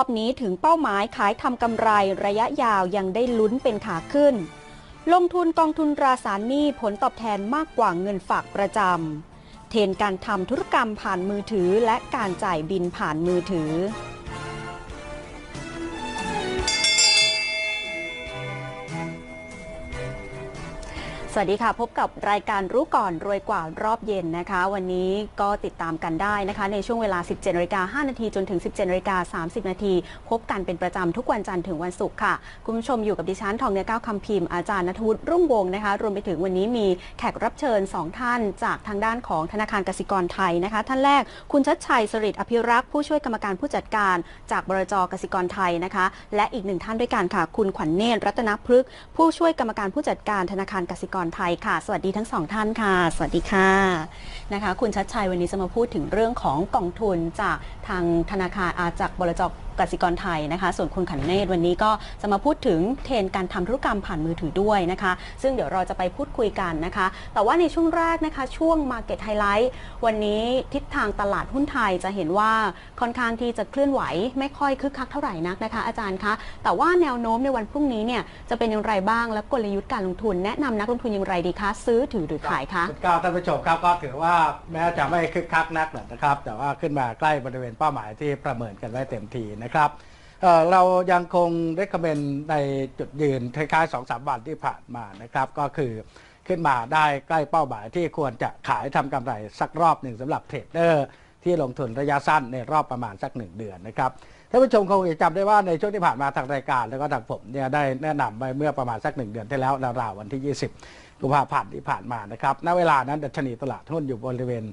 รอบนี้ถึงเป้าหมายขายทำกำไรระยะยาวยังได้ลุ้นเป็นขาขึ้น ลงทุนกองทุนตราสารหนี้ผลตอบแทนมากกว่าเงินฝากประจำเทรนการทำธุรกรรมผ่านมือถือและการจ่ายบินผ่านมือถือ สวัสดีค่ะ พบกับรายการรู้ก่อนรวยกว่ารอบเย็นนะคะ วันนี้ก็ติดตามกันได้นะคะ ในช่วงเวลา 17นาฬิกา5นาทีจนถึง 17นาฬิกา30 นาทีพบกันเป็นประจำทุกวันจันทร์ถึงวันศุกร์ค่ะ คุณผู้ชมอยู่กับดิฉันทองเนื้อก้าวคำพิมพ์อาจารย์นทวุฒิรุ่งวงนะคะ รวมไปถึงวันนี้มีแขกรับเชิญ 2 ท่านจากทางด้านของธนาคารกสิกรไทยนะคะ ท่านแรกคุณชัดชัยสริตอภิรักษ์ผู้ช่วยกรรมการผู้จัดการ จากบรจกสิกรไทยนะคะ และอีกหนึ่งท่านด้วยกันค่ะ คุณขวัญเนตรรัตนพฤกษ์ผู้ช่วยกรรมการผู้จัดการธนาคารกสิกรไทยค่ะ สวัสดีทั้งสองท่านค่ะ สวัสดีค่ะนะคะ คุณชัดชัยวันนี้จะมาพูดถึงเรื่องของกองทุนจากทางธนาคารอาจากบรจกสิกรไทยนะคะ ส่วนคุณขันเนตวันนี้ก็จะมาพูดถึงเทรนการทำธุรกรรมผ่านมือถือด้วยนะคะ ซึ่งเดี๋ยวเราจะไปพูดคุยกันนะคะ แต่ว่าในช่วงแรกนะคะ ช่วง Market Highlight วันนี้ทิศทางตลาดหุ้นไทยจะเห็นว่าค่อนข้างที่จะเคลื่อนไหว ไม่ค่อยคึกคักเท่าไหร่นักนะคะ อาจารย์คะแต่ว่าแนวโน้มในวันพรุ่งนี้เนี่ยจะเป็นอย่างไรบ้างและกลยุทธ์การลงทุนแนะนำนักลงทุนอย่างไรดีคะ ซื้อถือหรือขายคะคุณก้าวท่านผู้ชมครับก็ถือว่าแม้จะไม่คึกคักนักนะครับ แต่ว่าขึ้นมาใกล้บริเวณเป้าหมายที่ประเมินกันไว้เต็มทีนะครับเเรายังคงได้คเมนในจุดยืนคล้ายๆสองสามวันที่ผ่านมานะครับ ก็คือขึ้นมาได้ใกล้เป้าหมายที่ควรจะขายทำกำไรสักรอบหนึ่งสำหรับเทรดเดอร์ที่ลงทุนระยะสั้นในรอบประมาณสักหนึ่งเดือนนะครับ ท่านผู้ชมคงจะจำได้ว่าในช่วงที่ผ่านมาทางรายการ แล้วก็ทางผมเนี่ยได้แนะนำไปเมื่อประมาณสักหนึ่งเดือนที่แล้วราวๆวันที่ 20กุมภาพันธ์ที่ผ่านมานะครับณเวลานั้นดัชนีตลาดหุ้นอยู่บริเวณ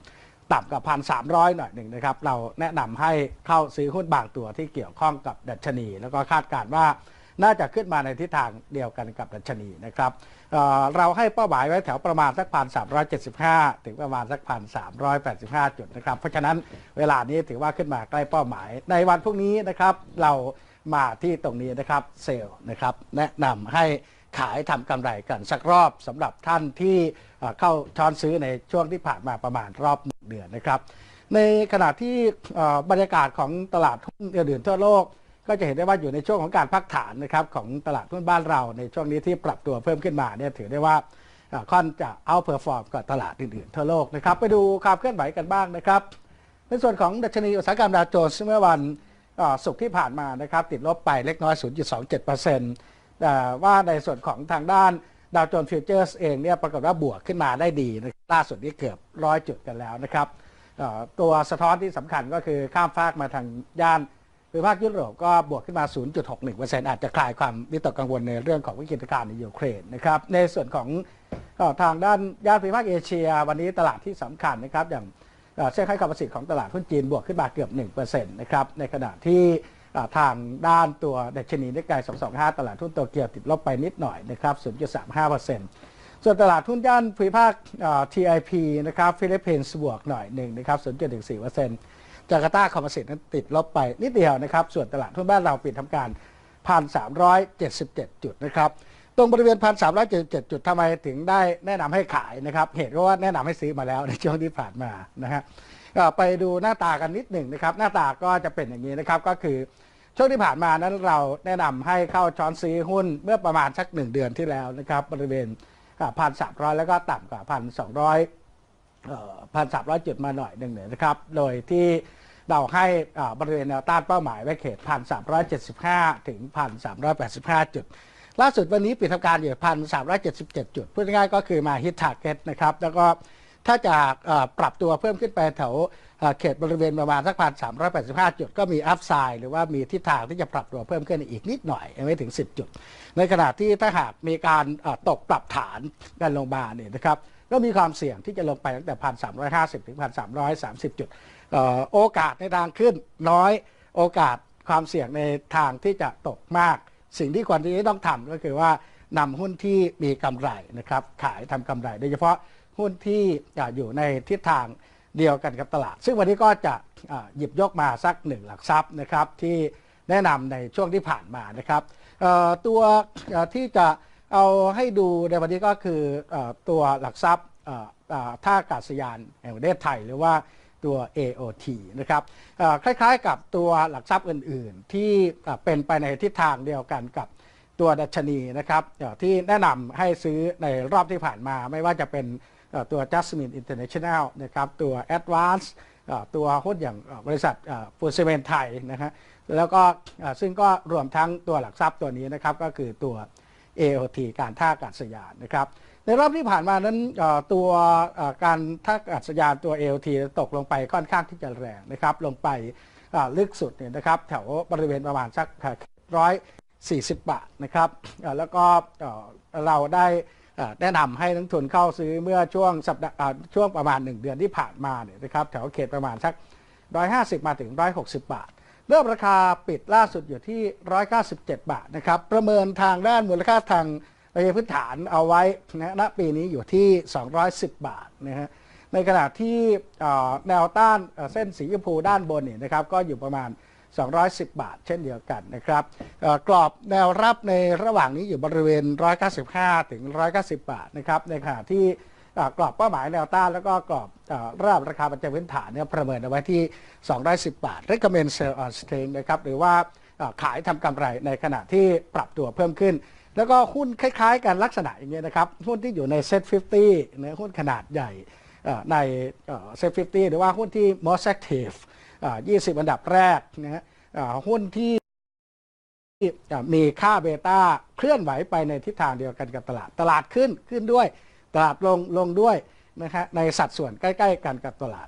ต่ำกับพันสามหน่อยหนึ่งนะครับ เราแนะนำให้เข้าซื้อหุ้นบางตัวที่เกี่ยวข้องกับดัชนี แล้วก็คาดการณ์ว่า น่าจะขึ้นมาในทิศทางเดียวกันกับดัชนีนะครับเเราให้เป้าหมายไว้แถวประมาณสักพันสามถึงประมาณสักพันสามจุดนะครับ เพราะฉะนั้นเวลานี้ถือว่าขึ้นมาใกล้เป้าหมาย ในวันพรุ่งนี้นะครับ เรามาที่ตรงนี้นะครับเซลนะครับ แนะนำให้ขายทำกำไรกันสักรอบสำหรับท่านที่เข้าช้อนซื้อในช่วงที่ผ่านมาประมาณรอบหนึ่งเดือนนะครับ ในขณะที่บรรยากาศของตลาดหุ้นอื่นๆทั่วโลก ก็จะเห็นได้ว่าอยู่ในช่วงของการพักฐานนะครับของตลาดหุ้นบ้านเราในช่วงนี้ที่ปรับตัวเพิ่มขึ้นมาเนี่ยถือได้ว่าค่อนจะเอาเพอร์ฟอร์มกับตลาดอื่นๆทั่วโลกนะครับไปดูความเคลื่อนไหวกันบ้างนะครับ ในส่วนของดัชนีอุตสาหกรรมดาวโจนส์เมื่อวันศุกร์ที่ผ่านมานะครับติดลบไปเล็กน้อย 0.27%แต่ว่าในส่วนของทางด้านดาวโจนส์ฟิวเจอร์สเองเนี่ยปรากฏว่าบวกขึ้นมาได้ดีนะล่าสุดนี้เกือบร้อยจุดกันแล้วนะครับตัวสะท้อนที่สำคัญก็คือข้ามฟากมาทางย่าน ภูมิภาคยุโรปก็บวกขึ้นมา 0.61%อาจจะคลายความวิตกกังวลในเรื่องของวิกฤตการณ์ในยูเครนนะครับ ในส่วนของทางด้านย่านภูมิภาคเอเชีย วันนี้ตลาดที่สำคัญนะครับ อย่างเอ่อเซ็นไฮคอมโพสิตของตลาดหุ้นจีนบวกขึ้นมาเกือบ 1%นะครับ ในขณะที่ทางด้านตัวดัชนีนิกไก225 ตลาดหุ้นโตเกียวติดลบไปนิดหน่อยนะครับ 0.35%ส่วนตลาดหุ้นย่านภูมิภาค TIP นะครับฟิลิปปินส์บวกหน่อยหนึ่งนะครับ 0.14% จาการ์ตาคอมโพสิตนั้นติดลบไปนิดเดียวนะครับ ส่วนตลาดหุ้นบ้านเราปิดทำการ 1,377 จุดนะครับ ตรงบริเวณ 1,377 จุดทำไมถึงได้แนะนำให้ขายนะครับ เหตุก็ว่าแนะนำให้ซื้อมาแล้วในช่วงที่ผ่านมานะฮะก็ไปดูหน้าตากันนิดหนึ่งนะครับ หน้าตาก็จะเป็นอย่างนี้นะครับก็คือช่วงที่ผ่านมานั้นเราแนะนำให้เข้าช้อนซื้อหุ้นเมื่อประมาณสักหนึ่งเดือนที่แล้วนะครับบริเวณพันสามร้อยแล้วก็ต่ำกว่าพันสองร้อยพันสามร้อยจุดมาหน่อยหนึ่งเนี่ยนะครับ โดยที่ เราให้บริเวณแนวต้านเป้าหมายไว้เขตพันสามร้อยเจ็ดสิบห้าถึงพันสามร้อยแปดสิบห้าจุด ล่าสุดวันนี้ปิดทำการอยู่พันสามร้อยเจ็ดสิบเจ็ดจุด พูดง่ายๆก็คือมาฮิตทาร์เก็ตนะครับ แล้วก็ถ้าจะปรับตัวเพิ่มขึ้นไปแถวเขตบริเวณประมาณสักพันสามร้อยแปดสิบห้าจุดก็มีอัพไซด์หรือว่ามีทิศทางที่จะปรับตัวเพิ่มขึ้นอีกนิดหน่อยไม่ถึง 10 จุด ในขณะที่ถ้าหากมีการตกปรับฐานกันลงมาเนี่ยนะครับก็มีความเสี่ยงที่จะลงไปตั้งแต่พันสามร้อยห้าสิบถึงพันสามร้อยสามสิบจุด โอกาสในทางขึ้นน้อยโอกาสความเสี่ยงในทางที่จะตกมาก สิ่งที่ควรที่ต้องทำก็คือว่านำหุ้นที่มีกำไรนะครับขายทำกำไร โดยเฉพาะหุ้นที่อยู่ในทิศทางเดียวกันกับตลาด ซึ่งวันนี้ก็จะหยิบยกมาสักหนึ่งหลักทรัพย์นะครับที่แนะนำในช่วงที่ผ่านมานะครับตัวที่จะเอาให้ดูในวันนี้ก็คือตัวหลักทรัพย์ท่าอากาศยานแห่งประเทศไทย หรือว่า ตัว AOT นะครับคล้ายๆ กับตัวหลักทรัพย์อื่น ๆ ที่เป็นไปในทิศทางเดียวกันกับตัวดัชนีนะครับที่แนะนำให้ซื้อในรอบที่ผ่านมา ไม่ว่าจะเป็นตัว Jasmine International นะครับตัว Advance ตัวหุ้นอย่างบริษัทฟูซิเมนไทยนะฮะแล้วก็ซึ่งก็รวมทั้งตัวหลักทรัพย์ตัวนี้นะครับก็คือตัว AOT การท่าอากาศยานนะครับ ในรอบที่ผ่านมานั้นตัวการท่าอากาศยานตัว AOT ตกลงไปค่อนข้างที่จะแรงนะครับ ลงไปลึกสุดเนี่ยนะครับ แถวบริเวณประมาณสักร้อยสี่สิบบาทนะครับแล้วก็เราได้แนะนำให้นักทุนเข้าซื้อเมื่อช่วงสัปดาห์ช่วงประมาณ 1 เดือนที่ผ่านมาเนี่ยนะครับแถวเขตประมาณสัก 150 มาถึง 160 บาท เริ่มราคาปิดล่าสุดอยู่ที่ 197 บาทนะครับ ประเมินทางด้านมูลค่าทาง ระยะพื้นฐานเอาไว้นะณปีนี้อยู่ที่ 210 บาทนะฮะในขณะที่แนวต้านเส้นสีชมพูด้านบนนี่นะครับก็อยู่ประมาณ 210 บาท เช่นเดียวกันนะครับกรอบแนวรับในระหว่างนี้อยู่บริเวณ 195 ถึง 190 บาทนะครับในขณะที่กรอบเป้าหมายแนวต้านแล้วก็กรอบอระดับราคาปัจจัยพื้นฐานเนี่ยประเมินเอาไว้ที่ 210 บาท recommend sell on strength นะครับหรือว่าขายทำกำไรในขณะที่ปรับตัวเพิ่มขึ้น แล้วก็หุ้นคล้ายๆกันลักษณะอย่างเงี้ยนะครับ หุ้นที่อยู่ในเซ็ต50นะหุ้นขนาดใหญ่ในเซ็ต50หรือว่าหุ้นที่ most active เอ่อ20อันดับแรกนะฮะหุ้นที่มีค่าเบต้าเคลื่อนไหวไปในทิศทางเดียวกันกับตลาด ตลาดขึ้นขึ้นด้วย ตลาดลงลงด้วยนะฮะในสัดส่วนใกล้ ๆ กันกับตลาด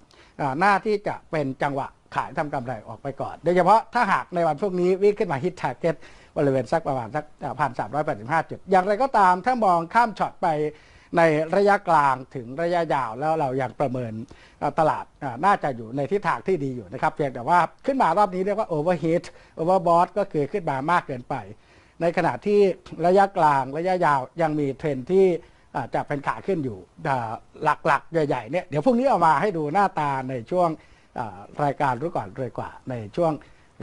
หน้าที่จะเป็นจังหวะขายทำกำไรออกไปก่อน โดยเฉพาะถ้าหากในวันพวกนี้วิ่งขึ้นมาฮิตแทร็กเก็ต บริเวณสักประมาณสักพันสามร้อยแปดสิบห้าจุด อย่างไรก็ตามถ้ามองข้ามช็อตไปในระยะกลางถึงระยะยาวแล้วเรายังประเมินตลาดน่าจะอยู่ในทิศทางที่ดีอยู่นะครับ เพียงแต่ว่าขึ้นมารอบนี้เรียกว่า overheat overbought ก็คือขึ้นมามากเกินไป ในขณะที่ระยะกลางระยะยาวยังมีเทรนที่อาจะเป็นขาขึ้นอยู่หลักๆ ใหญ่ๆเนี่ยเดี๋ยวพรุ่งนี้เอามาให้ดูหน้าตาในช่วงรายการรู้ก่อนรวยกว่าในช่วง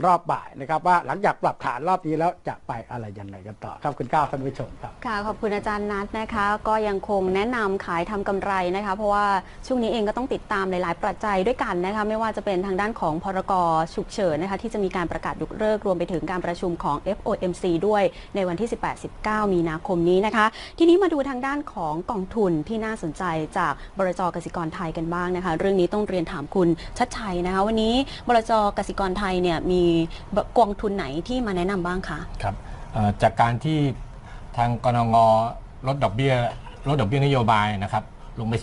รอบบ่ายนะครับ ว่าหลังจากปรับฐานรอบนี้แล้วจะไปอะไรยังไงกันต่อครับคุณก้าวท่านผู้ชมครับค่ะขอบคุณอาจารย์นัทนะคะ ก็ยังคงแนะนำขายทำกำไรนะคะ เพราะว่าช่วงนี้เองก็ต้องติดตามหลาย ๆ ปัจจัยด้วยกันนะคะ ไม่ว่าจะเป็นทางด้านของพรกฉุกเฉินนะคะ ที่จะมีการประกาศยกเลิกรวมไปถึงการประชุมของ FOMC ด้วยในวันที่ 18-19 มีนาคมนี้นะคะ ทีนี้มาดูทางด้านของกองทุนที่น่าสนใจจากบรจกสิกรไทยกันบ้างนะคะ เรื่องนี้ต้องเรียนถามคุณชัดชัยนะคะ วันนี้บรจกสิกรไทยเนี่ยมีกองทุนไหนที่มาแนะนำบ้างคะ ครับเอ่อจากการที่ทางกรงลดดอกเบี้ยลดดอกเบี้ยนโยบายนะครับลงไป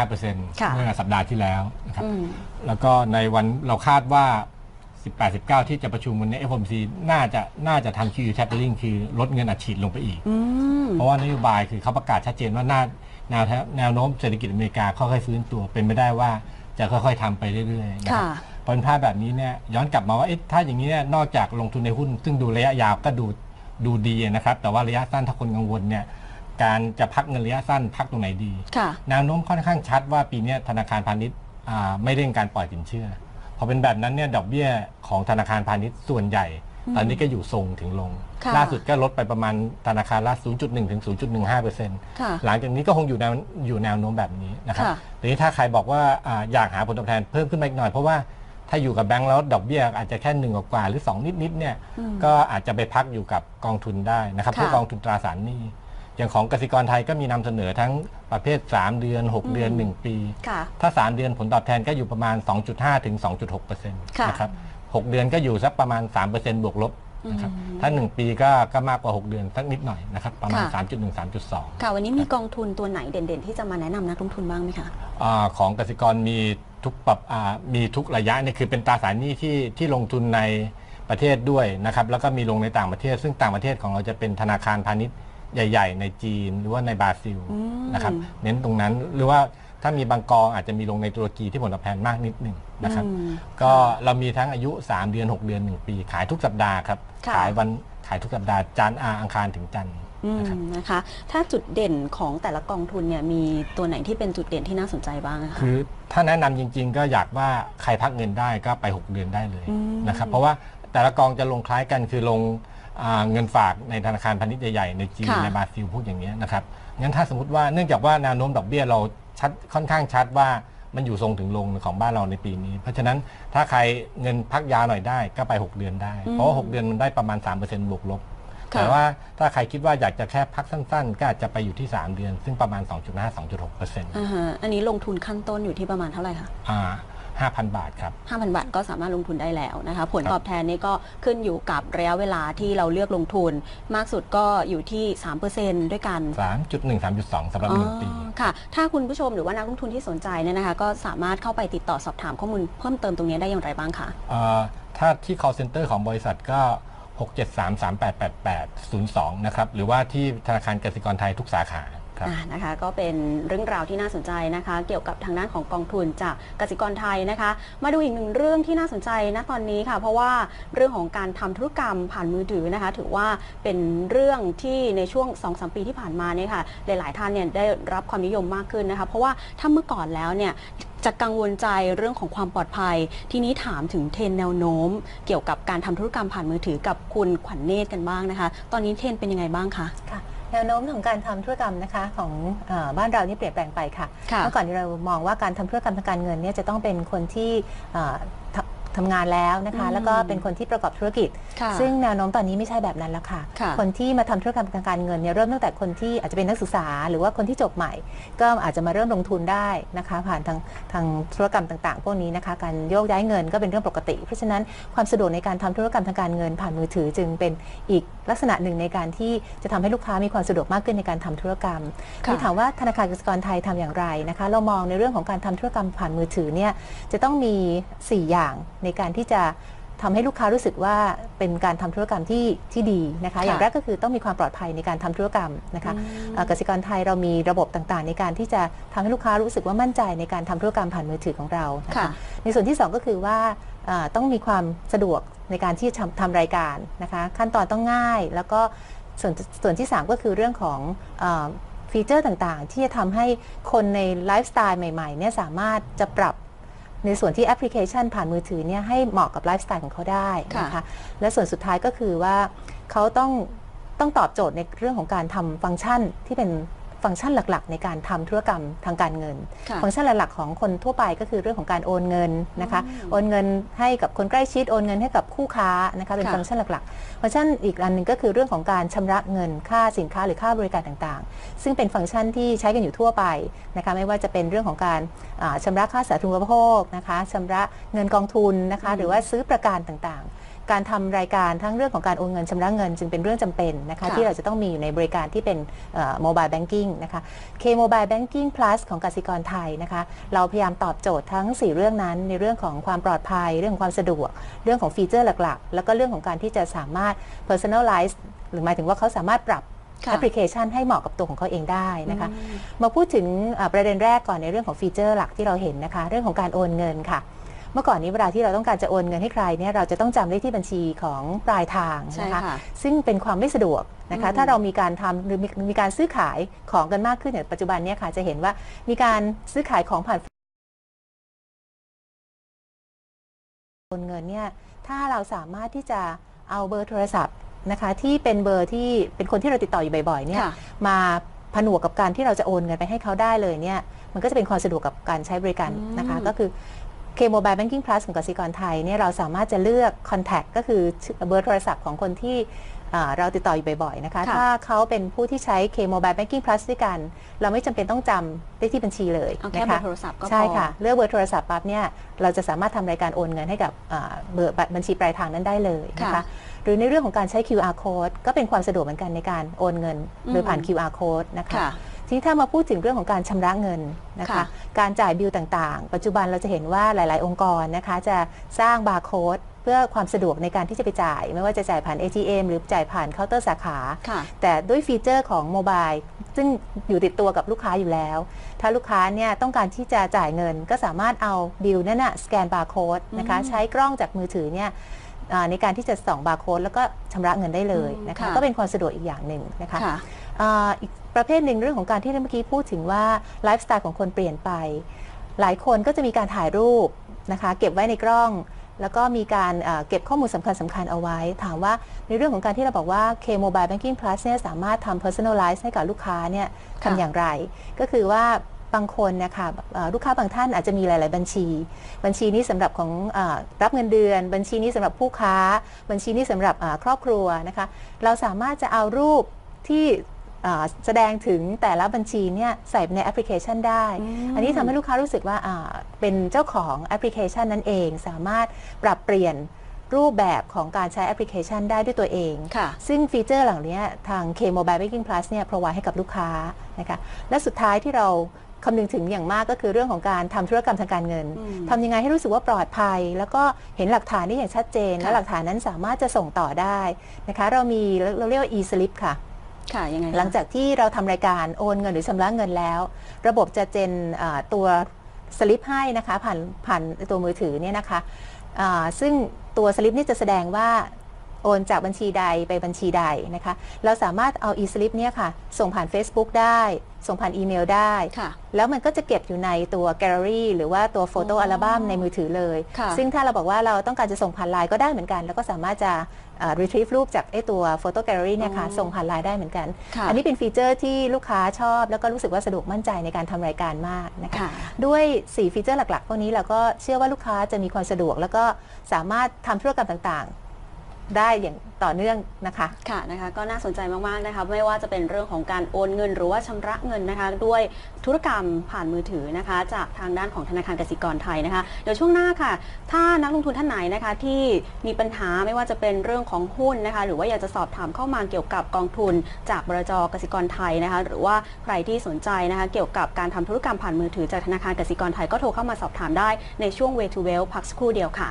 0.25%ค่ะเมื่อสัปดาห์ที่แล้วนะครับ อืม แล้วก็ในวันเราคาดว่า 18-19 ที่จะประชุมวันนี้ FOMC น่าจะน่าจะทำ QE tapering คือลดเงินอัดฉีดลงไปอีก อืม เพราะว่านโยบายคือเขาประกาศชัดเจนว่าน่าแนวแนวโน้มเศรษฐกิจอเมริกาค่อยๆฟื้นตัวเป็นไปได้ว่าจะค่อยๆทำไปเรื่อยๆนะครับ ค่ะพ อเป็นภาพแบบนี้เนี่ยย้อนกลับมาว่าเอ๊ะถ้าอย่างนี้เนี่ยนอกจากลงทุนในหุ้น ซึ่งดูระยะยาวก็ดูดูดีนะครับ แต่ว่าระยะสั้นถ้าคนกังวลเนี่ยการจะพักเงินระยะสั้นพักตรงไหนดีค่ะแนวโน้มค่อนข้างชัดว่าปีเนี้ยธนาคารพาณิชย์อ่าไม่เร่งการปล่อยสินเชื่อพอเป็นแบบนั้นเนี่ยดอกเบี้ยของธนาคารพาณิชย์ส่วนใหญ่ ตอนนี้ก็อยู่ทรงถึงลงค่ะล่าสุดก็ลดไปประมาณธนาคารละ 0.1 ถึง 0.15เปอร์เซ็นต์ค่ะหลังจากนี้ก็คงอยู่แนวอยู่แนวโน้มแบบนี้นะครับค่ะทีนี้ถ้าใครบอกว่าอาอยากหาผลตอบแทนเพิ่มขึ้นมาอีกหน่อยเพราะว่า ถ้าอยู่กับแบงก์แล้วดอกเบี้ยอาจจะแค่หนึ่งกว่าๆหรือ 2 นิดๆเนี่ยอืมก็อาจจะไปพักอยู่กับกองทุนได้นะครับค่ะพวกกองทุนตราสารหนี้อย่างของกสิกรไทยก็มีนำเสนอทั้งประเภท 3 เดือน 6 เดือน 1 ปีค่ะถ้า 3 เดือนผลตอบแทนก็อยู่ประมาณ 2.5 ถึง 2.6เปอร์เซ็นต์ค่ะนะครับ6เดือนก็อยู่สักประมาณ3เปอร์เซ็นต์บวกลบนะครับอืมถ้า 1 ปีก็ก็มากกว่า 6 เดือนสักนิดหน่อยนะครับประมาณค่ะ3.1 3.2 ค่ะ วันนี้มีกองทุนตัวไหนเด่นๆ ที่จะมาแนะนำนักลงทุนบ้างไหมคะอาของกสิกรมี ทุกปรับอ่ามีทุกระยะเนี่ยคือเป็นตราสารหนี้ที่ที่ลงทุนในประเทศด้วยนะครับแล้วก็มีลงในต่างประเทศ ซึ่งต่างประเทศของเราจะเป็นธนาคารพาณิชย์ใหญ่ ๆ ในจีนหรือว่าในบราซิลอืมนะครับเน้นตรงนั้นหรือว่าถ้ามีบางกองอาจจะมีลงในตุรกีที่ผลตอบแทนมากนิดหนึ่งนะครับอืมก็เรามีทั้งอายุ 3 เดือน 6 เดือน 1 ปี ขายทุกสัปดาห์ครับค่ะขายวันขายทุกสัปดาห์จันทร์อาอังคารถึงจันทร์ อืมนะครับนะคะ ถ้าจุดเด่นของแต่ละกองทุนเนี่ยมีตัวไหนที่เป็นจุดเด่นที่น่าสนใจบ้างนะคะ คือถ้าแนะนำจริง ๆ ก็อยากว่าใครพักเงินได้ก็ไป 6 เดือนได้เลยอืม นะครับเพราะว่าแต่ละกองจะลงคล้ายกันคือลงอ่าเงินฝากในธนาคารพาณิชย์ใหญ่ๆในจีนค่ะ ในบราซิลพวกอย่างเงี้ยนะครับงั้นถ้าสมมติว่าเนื่องจากว่าแนวโน้มดอกเบี้ยเราชัดค่อนข้างชัดว่ามันอยู่ทรงถึงลงของบ้านเราในปีนี้ เพราะฉะนั้นถ้าใครเงินพักยาวหน่อยได้ก็ไป 6 เดือนได้อืมเพราะว่า6เดือนมันได้ประมาณ3%บวกลบค่ะ แต่ว่าถ้าใครคิดว่าอยากจะแค่พักสั้นๆ ก็อาจจะไปอยู่ที่ 3 เดือน ซึ่งประมาณ 2.5-2.6%อ่าฮะอันนี้ลงทุนขั้นต้นอยู่ที่ประมาณเท่าไหร่คะอ่า5,000 บาทครับ 5,000 บาทก็สามารถลงทุนได้แล้วนะคะ ผลครับตอบแทนนี่ก็ขึ้นอยู่กับระยะเวลาที่เราเลือกลงทุน มากสุดก็อยู่ที่ 3%ด้วยกัน 3.1 3.2สำหรับ1ปีอ๋อค่ะ ถ้าคุณผู้ชมหรือว่านักลงทุนที่สนใจเนี่ยนะคะ ก็สามารถเข้าไปติดต่อสอบถามข้อมูลเพิ่มเติมตรงนี้ได้อย่างไรบ้างคะเอ่อถ้าที่ call center ของบริษัทก็ 673388802 นะครับ หรือว่าที่ธนาคารกสิกรไทยทุกสาขา ครับ อ่านะคะก็เป็นเรื่องราวที่น่าสนใจนะคะ เกี่ยวกับทางด้านของกองทุนจากกสิกรไทยนะคะ มาดูอีกหนึ่งเรื่องที่น่าสนใจณตอนนี้ค่ะ เพราะว่าเรื่องของการทำธุรกรรมผ่านมือถือนะคะ ถือว่าเป็นเรื่องที่ในช่วง2อสปีที่ผ่านมาเนี่ยค่ะหลาย ๆ ท่านเนี่ยได้รับความนิยมมากขึ้นนะคะ เพราะว่าถ้าเมื่อก่อนแล้วเนี่ยจะกังวลใจเรื่องของความปลอดภัย ทีนี้ถามถึงเทรนด์แนวโน้ม เกี่ยวกับการทำธุรกรรมผ่านมือถือกับคุณขวัญเนตรกันบ้างนะคะ ตอนนี้เทรนด์เป็นยังไงบ้างคะ ค่ะ แนวโน้มของการทำธุรกรรมนะคะของเออบ้านเรานี่เปลี่ยนแปลงไปค่ะ ค่ะ เมื่อก่อนนี้เรามองว่าการทำธุรกรรมทางการเงินเนี่ยจะต้องเป็นคนที่เอ่อทำ ทำงานแล้วนะคะอืมแล้วก็เป็นคนที่ประกอบธุรกิจค่ะซึ่งแนวโน้มตอนนี้ไม่ใช่แบบนั้นแล้วค่ะค่ะคนที่มาทำธุรกรรมทางการเงินเนี่ยเริ่มตั้งแต่คนที่อาจจะเป็นนักศึกษา หรือว่าคนที่จบใหม่ ก็อาจจะมาเริ่มลงทุนได้นะคะ ผ่านทางทางธุรกรรมต่างๆ พวกนี้นะคะ การโยกย้ายเงินก็เป็นเรื่องปกติ เพราะฉะนั้นความสะดวกในการทำธุรกรรมทางการเงิน ผ่านมือถือจึงเป็นอีกลักษณะหนึ่งในการที่จะทำให้ลูกค้ามีความสะดวกมากขึ้นในการทำธุรกรรมค่ะที่ถามว่าธนาคารกสิกรไทยทำอย่างไรนะคะ เรามองในเรื่องของการทำธุรกรรมผ่านมือถือเนี่ยจะต้องมี 4 อย่างในการที่จะทำให้ลูกค้ารู้สึกว่าเป็นการทำธุรกรรมที่ที่ดีนะคะค่ะอย่างแรกก็คือต้องมีความปลอดภัยในการทำธุรกรรมนะคะอืมเอ่อกสิกรไทยเรามีระบบต่างๆ ในการที่จะทำให้ลูกค้ารู้สึกว่ามั่นใจในการทำธุรกรรมผ่านมือถือของเรานะค่ะคะในส่วนที่ 2 ก็คือว่าเอ่อต้องมีความสะดวกในการที่จะทำทำรายการนะคะ ขั้นตอนต้องง่าย แล้วก็ส่วนส่วนที่ 3 ก็คือเรื่องของเออฟีเจอร์ต่างๆ ที่จะทำให้คนในไลฟ์สไตล์ใหม่ๆเนี่ยสามารถจะปรับ ในส่วนที่แอปพลิเคชันผ่านมือถือเนี่ยให้เหมาะกับไลฟ์สไตล์ของเขาได้นะคะและส่วนสุดท้ายก็คือว่าเขาต้องต้องตอบโจทย์ในเรื่องของการทำฟังก์ชันที่เป็น ฟังก์ชันหลักๆ ในการทำธุรกรรมทางการเงินค่ะฟังก์ชันหลักๆของคนทั่วไปก็คือเรื่องของการโอนเงินนะคะอืมโอนเงินให้กับคนใกล้ชิดโอนเงินให้กับคู่ค้านะคะเป็นค่ะฟังก์ชันหลักๆ ฟังก์ชันอีกอันหนึงก็คือเรื่องของการชำระเงินค่าสินค้าหรือค่าบริการต่างๆ ซึ่งเป็นฟังก์ชันที่ใช้กันอยู่ทั่วไปนะคะไม่ว่าจะเป็นเรื่องของการอ่าชำระค่าสาธารณูปโภคนะคะชำระเงินกองทุนนะคะอืมหรือว่าซื้อประกันต่างๆ การทำรายการทั้งเรื่องของการโอนเงินชำระเงิน จึงเป็นเรื่องจำเป็นนะคะค่ะที่เราจะต้องมีอยู่ในบริการที่เป็นโมบายแบงกิ้งนะคะ K Mobile Banking Plus ของกสิกรไทยนะคะเราพยายามตอบโจทย์ทั้ง 4 เรื่องนั้น ในเรื่องของความปลอดภัย เรื่องของความสะดวก เรื่องของฟีเจอร์หลักๆ แล้วก็เรื่องของการที่จะสามารถ personalize หรือหมายถึงว่าเขาสามารถปรับค่ะแอปพลิเคชันให้เหมาะกับตัวของเขาเองได้นะคะอืมมาพูดถึงอ่าประเด็นแรกก่อนในเรื่องของฟีเจอร์หลักที่เราเห็นนะคะ เรื่องของการโอนเงินค่ะ เมื่อก่อนนี้เวลาที่เราต้องการจะโอนเงินให้ใครเนี่ยเราจะต้องจำเลขที่บัญชีของปลายทางใช่นะคะค่ะซึ่งเป็นความไม่สะดวกนะคะอืมถ้าเรามีการทำหรือมีมีการซื้อขายของกันมากขึ้นอย่างปัจจุบันเนี่ยค่ะจะเห็นว่ามีการซื้อขายของผ่านโอนเงินเนี่ยถ้าเราสามารถที่จะเอาเบอร์โทรศัพท์นะคะที่เป็นเบอร์ที่เป็นคนที่เราติดต่ออยู่บ่อยๆเนี่ยค่ะมาผนวกกับการที่เราจะโอนเงินไปให้เขาได้เลยเนี่ยมันก็จะเป็นความสะดวกกับการใช้บริการนะคะอื มก็คือ K Mobile Banking Plus ของกสิกรไทยเนี่ยเราสามารถจะเลือก Contact ก็คือชื่อเบอร์โทรศัพท์ของคนที่อ่าเราติดต่ออยู่บ่อยๆนะคะค่ะถ้าเขาเป็นผู้ที่ใช้ K Mobile Banking Plus ด้วยกัน เราไม่จำเป็นต้องจำเลขที่บัญชีเลยเอาแค่นะเบอคะร์โทรศัพท์ก็พอ ใช่ค่ะ เลือกเบอร์โทรศัพท์ปั๊บเนี่ยเราจะสามารถทำรายการโอนเงินให้กับอ่าเบอร์บัญชีปลายทางนั้นได้เลยนะค่ะคะหรือในเรื่องของการใช้ QR code ก็เป็นความสะดวกเหมือนกันในการโอนเงินโดยผ่านอืม QR code นะคะค่ะ ทีนี้ถ้ามาพูดถึงเรื่องของการชำระเงินนะคะ ค่ะ การจ่ายบิลต่างๆ ปัจจุบันเราจะเห็นว่าหลาย ๆ องค์กรนะคะ จะสร้างบาร์โค้ดเพื่อความสะดวกในการที่จะไปจ่าย ไม่ว่าจะจ่ายผ่าน ATM หรือจ่ายผ่านเคาน์เตอร์สาขา ค่ะ แต่ด้วยฟีเจอร์ของโมบายซึ่งอยู่ติดตัวกับลูกค้าอยู่แล้ว ถ้าลูกค้าเนี่ยต้องการที่จะจ่ายเงิน ก็สามารถเอาบิลนั่นน่ะสแกนบาร์โค้ดนะคะอืมใช้กล้องจากมือถือเนี่ยอ่าในการที่จะส่องบาร์โค้ดแล้วก็ชำระเงินได้เลยอืมนะคะค่ะ ก็เป็นความสะดวกอีกอย่างหนึ่งนะคะ ค่ะ อ่าอีก ประเภทหนึ่งเรื่องของการที่เมื่อกี้พูดถึงว่าไลฟ์สไตล์ของคนเปลี่ยนไป หลายคนก็จะมีการถ่ายรูปนะคะเก็บไว้ในกล้อง แล้วก็มีการเก็บข้อมูลสำคัญสำคัญเอาไว้ ถามว่าในเรื่องของการที่เราบอกว่า K Mobile Banking Plus เนี่ยสามารถทำ personalize ให้กับลูกค้าเนี่ยทำอย่างไร ก็คือว่าบางคนนะคะลูกค้าบางท่านอาจจะมีหลาย ๆ บัญชี บัญชีนี้สำหรับของอรับเงินเดือน บัญชีนี้สำหรับผู้ค้า บัญชีนี้สำหรับครอบครัวนะคะ เราสามารถจะเอารูปที่ แสดงถึงแต่ละบัญชีเนี่ยใส่ไปในแอปพลิเคชันได้อืมอันนี้ทำให้ลูกค้ารู้สึกว่าอ่าเป็นเจ้าของแอปพลิเคชันนั่นเอง สามารถปรับเปลี่ยนรูปแบบของการใช้แอปพลิเคชันได้ด้วยตัวเองค่ะซึ่งฟีเจอร์เหล่านี้ทาง K Mobile Banking Plus เนี่ยพรอไวให้กับลูกค้านะคะ และสุดท้ายที่เราคำนึงถึงอย่างมากก็คือเรื่องของการทำธุรกรรมทางการเงินอืมทำยังไงให้รู้สึกว่าปลอดภัย แล้วก็เห็นหลักฐานได้อย่างชัดเจนค่ะและหลักฐานนั้นสามารถจะส่งต่อได้นะคะ เรามีเราเรียกว่า e-slip ค่ะ ค่ะยังไงหลังจากที่เราทำรายการโอนเงินหรือชำระเงินแล้ว ระบบจะเจนตัวสลิปให้นะคะผ่านผ่านตัวมือถือเนี่ยนะคะซึ่งตัวสลิปนี่จะแสดงว่าโอนจากบัญชีใดไปบัญชีใดนะคะ เราสามารถเอา e-slip เนี่ยค่ะ ส่งผ่าน Facebook ได้ ส่งผ่านอีเมลได้ค่ะแล้วมันก็จะเก็บอยู่ในตัวแกลเลอรี่หรือว่าตัวโฟโต้อ๋ออัอัลบั้มในมือถือเลยค่ะซึ่งถ้าเราบอกว่าเราต้องการจะส่งผ่านไลน์ก็ได้เหมือนกัน แล้วก็สามารถจะเอ่อ retrieve รูปจากไอ้ตัวโฟโต้แกลเลอรี่เนี่ยค่ะอ๋อส่งผ่านไลน์ได้เหมือนกันค่ะอันนี้เป็นฟีเจอร์ที่ลูกค้าชอบ แล้วก็รู้สึกว่าสะดวกมั่นใจในการทำรายการมากนะคะค่ะด้วย4ฟีเจอร์หลักๆพวกนี้เราก็เชื่อว่าลูกค้าจะมีความสะดวก แล้วก็สามารถทำธุรกรรมต่างๆ ได้อย่างต่อเนื่องนะคะ ค่ะนะคะก็น่าสนใจมากๆนะคะไม่ว่าจะเป็นเรื่องของการโอนเงินหรือว่าชำระเงินนะคะ ด้วยธุรกรรมผ่านมือถือนะคะ จากทางด้านของธนาคารกสิกรไทยนะคะ เดี๋ยวช่วงหน้าค่ะ ถ้านักลงทุนท่านไหนนะคะที่มีปัญหาไม่ว่าจะเป็นเรื่องของหุ้นนะคะ หรือว่าอยากจะสอบถามเข้ามาเกี่ยวกับกองทุน จากบรจกสิกรไทยนะคะ หรือว่าใครที่สนใจนะคะ เกี่ยวกับการทำธุรกรรมผ่านมือถือจากธนาคารกสิกรไทยก็โทรเข้ามาสอบถามได้ในช่วง Way to Well พักสักครู่เดียวค่ะ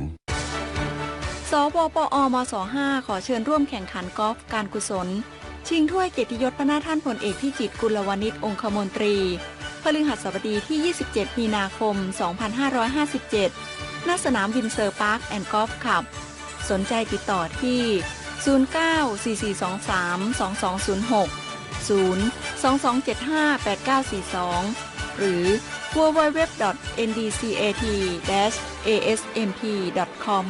สวปอมศ5ขอเชิญร่วมแข่งขันกอล์ฟการกุศล ชิงถ้วยเกียรติยศพระนาท่านพลเอกพิจิตรกุลวณิชองคมนตรีพฤหัสบดีที่ 27 มีนาคม 2557 ณ สนามวินเซอร์พาร์คแอนด์กอล์ฟคลับ สนใจติดต่อที่ 0944232206 022758942 หรือ www.ndcat-asmp.com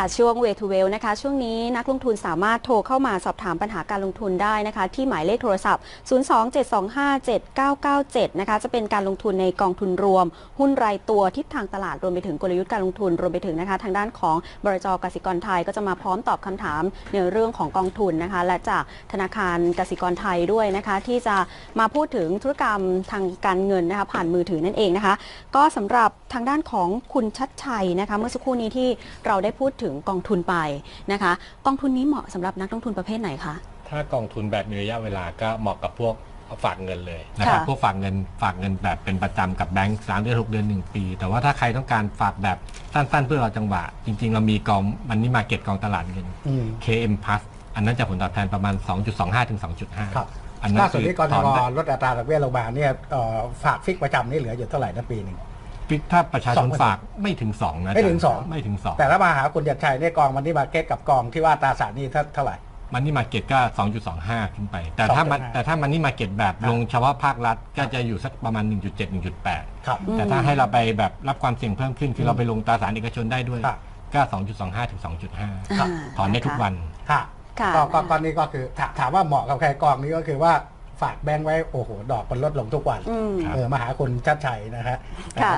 ค่ะช่วง Way to w e l นะคะ ช่วงนี้นักลงทุนสามารถโทรเข้ามาสอบถามปัญหาการลงทุนได้นะคะ ที่หมายเลขโทรศัพท์ 027257997 นะคะ จะเป็นการลงทุนในกองทุนรวม หุ้นรายตัวทิศทางตลาดรวมไปถึงกลยุทธ์การลงทุนรวมไปถึงนะคะ ทางด้านของบริจกสิกรไทยก็จะมาพร้อมตอบคำถามในเรื่องของกองทุนนะคะ และจากธนาคารกสิกรไทยด้วยนะคะ ที่จะมาพูดถึงธุรกรรมทางการเงินนะคะ ผ่านมือถือนั่นเองนะคะ ก็สำหรับทางด้านของคุณชัดชัยนะคะ เมื่อสักครู่นี้ที่เราได้พูดถึงกองทุนไปนะคะ กองทุนนี้เหมาะสำหรับนักลงทุนประเภทไหนคะถ้ากองทุนแบบมีระยะเวลาก็เหมาะกับพวกฝากเงินเลยนะครับค่ะพวกฝากเงินฝากเงินแบบเป็นประจำกับแบงก์สามเดือนหกเดือนหนึ่งปี แต่ว่าถ้าใครต้องการฝากแบบสั้นๆ เพื่อเราจังหวะ จริง ๆ เรามีกองมันนี่มาเก็ตกองตลาดเงินอืม KM Plus อันนั้นจะผลตอบแทนประมาณ 2.25ถึง2.5ครับอันนั้นล่าสุดคือที่กรถทอนมได้ลดอัตราดอกเบี้ยลงมาเนี่ยเอ่อฝากฟิกประจำนี่เหลืออยู่เท่าไหร่นะปีหนึ่ง ฟิกถ้าประชาชน2%ฝากไม่ถึง2นะไม่ถึงาจารย์สองไม่ถึง2แต่ถ้ามาหาคุณจัดชัยเนี่ยกองมันนี่มาเก็ตกับกองที่ว่าตราสารหนี้เท่าเท่าไหร่มันนี่มาเก็ตก็ 2.25 ขึ้นไป แต่ถ้ามัน2.25แต่ถ้ามันนี่มาเก็ตแบบครับลงเฉพาะภาครัฐก็จะอยู่สักประมาณ 1.7 1.8ครับแต่ถ้าให้เราไปแบบรับความเสี่ยงเพิ่มขึ้น คือเราไปลงตราสารเอกชนได้ด้วยครับก็ 2.25 ถึง 2.5ครับถอนได้ทุกวันค่ะค่ะก็ก็ก็นี่ก็คือถาถามว่าเหมาะกับใครกองนี้ก็คือว่า ฝากแบงค์ไว้โอ้โห ดอกมันลดลงทุกวันอืมเออมาหาคุณชัดชัยนะฮะค่ะ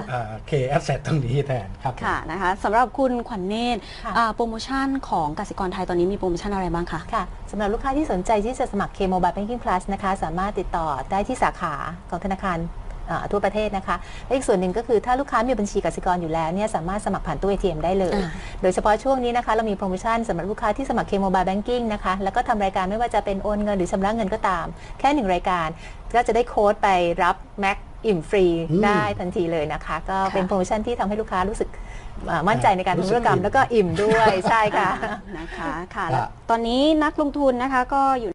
เคแอสเซทตรงนี้แทนครับผมค่ะนะคะสำหรับคุณขวัญเนตรค่ะอ่าโปรโมชั่นของกสิกรไทยตอนนี้มีโปรโมชั่นอะไรบ้างคะค่ะสำหรับลูกค้าที่สนใจที่จะสมัคร K Mobile Banking Plus นะคะ สามารถติดต่อได้ที่สาขาของธนาคารอ่า ทั่วประเทศนะคะและอีกส่วนหนึ่งก็คือถ้าลูกค้ามีบัญชีกสิกรอยู่แล้วเนี่ยสามารถสมัครผ่านตู้ ATM ได้เลยอ่าโดยเฉพาะช่วงนี้นะคะเรามีโปรโมชั่นสำหรับลูกค้าที่สมัคร K Mobile Banking นะคะแล้วก็ทำรายการไม่ว่าจะเป็นโอนเงินหรือชำระเงินก็ตาม แค่หนึ่งรายการ ก็จะได้โค้ดไปรับแม็กอิ่มฟรีอืมได้ทันทีเลยนะคะ ก็เป็นค่ะโปรโมชั่นที่ทำให้ลูกค้ารู้สึกอ่ามั่นใจในการรู้ทำสึกธุรกรรมอิ่มแล้วก็อิ่มด้วยใช่ค่ะอ่านะคะค่ะครับแล้วตอนนี้นักลงทุนนะคะก็อยู่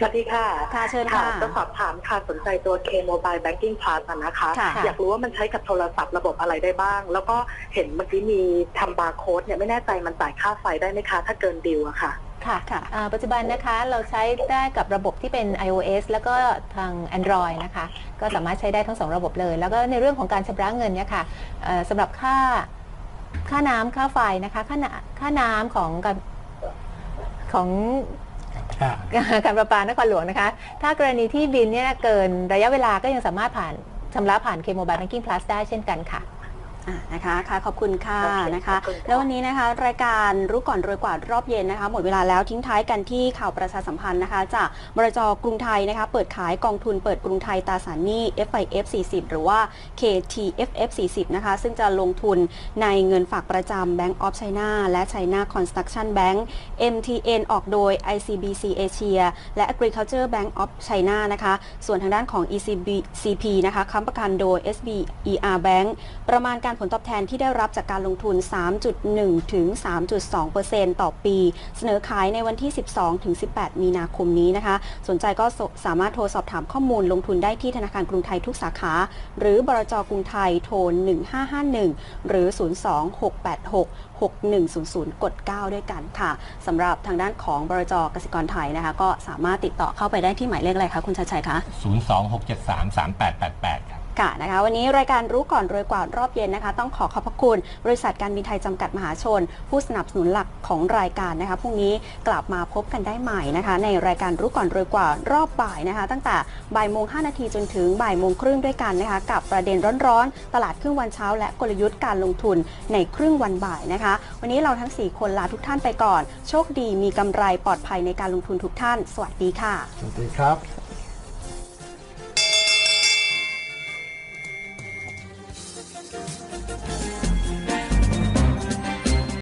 สวัสดีค่ะค่ะเชิญค่ะจะสอบถามค่ะสนใจตัว K Mobile Banking Plus อะนะคะ ค่ะอยากรู้ว่ามันใช้กับโทรศัพท์ระบบอะไรได้บ้าง แล้วก็เห็นเมื่อกี้มีทำบาร์โค้ดเนี่ยไม่แน่ใจมันจ่ายค่าไฟได้ไหมคะ ถ้าเกินดิวอะค่ะ ค่ะค่ะอ่าปัจจุบันนะคะเราใช้ได้กับระบบที่เป็น iOS แล้วก็ทาง Android นะคะ ก็สามารถใช้ได้ทั้งสองระบบเลย แล้วก็ในเรื่องของการชำระเงินเนี่ยค่ะเอ่อสำหรับค่าค่าน้ำค่าไฟนะคะ ค่าน้ำค่าน้ำของการของ ค่ะ การประปานครหลวงนะคะ ถ้ากรณีที่บินเนี่ยเกินระยะเวลาก็ยังสามารถผ่านชำระผ่านเคมบายแบงกิ้งพลัสได้เช่นกันค่ะ อะนะคะค่ะขอบคุณค่ะโอเคนะคะ ขอบคุณค่ะ แล้ววันนี้นะคะ รายการรู้ก่อนรวยกว่ารอบเย็นนะคะ หมดเวลาแล้วทิ้งท้ายกันที่ข่าวประชาสัมพันธ์นะคะ จากบรจกรุงไทยนะคะ เปิดขายกองทุนเปิดกรุงไทยตราสารหนี้ FIF 40 หรือว่า KTFF 40นะคะ ซึ่งจะลงทุนในเงินฝากประจำ Bank of China และ China Construction Bank MTN ออกโดย ICBC Asia และ Agriculture Bank of China นะคะ ส่วนทางด้านของ ECBCP นะคะค้ำประกันโดย SBER Bank ประมาณการผลตอบแทนที่ได้รับจากการลงทุน 3.1 ถึง 3.2%ต่อปี เสนอขายในวันที่ 12 ถึง 18 มีนาคมนี้นะคะ สนใจก็สสามารถโทรสอบถามข้อมูลลงทุนได้ที่ธนาคารกรุงไทยทุกสาขา หรือบรจกรุงไทยโทร 1551 หรือ 02686 6100 กด 9 ด้วยกันค่ะสำหรับทางด้านของบรจกสิกรไทยนะคะ ก็สามารถติดต่อเข้าไปได้ที่หมายเลขอะไรคะคุณชัยชัยคะ026733888 ครับ ค่ะนะคะ วันนี้รายการรู้ก่อนรวยกว่ารอบเย็นนะคะ ต้องขอขอบพระคุณ บริษัทการบินไทยจำกัดมหาชน ผู้สนับสนุนหลักของรายการนะคะพรุ่งนี้กลับมาพบกันได้ใหม่นะคะ ในรายการรู้ก่อนรวยกว่ารอบบ่ายนะคะ ตั้งแต่บ่ายโมง5นาทีจนถึงบ่ายโมงครึ่งด้วยกันนะคะ กับประเด็นร้อนๆ ตลาดครึ่งวันเช้า และกลยุทธ์การลงทุนในครึ่งวันบ่ายนะคะ วันนี้เราทั้ง 4 คนลาทุกท่านไปก่อน โชคดีมีกำไรปลอดภัยในการลงทุนทุกท่าน สวัสดีค่ะสวัสดีครับ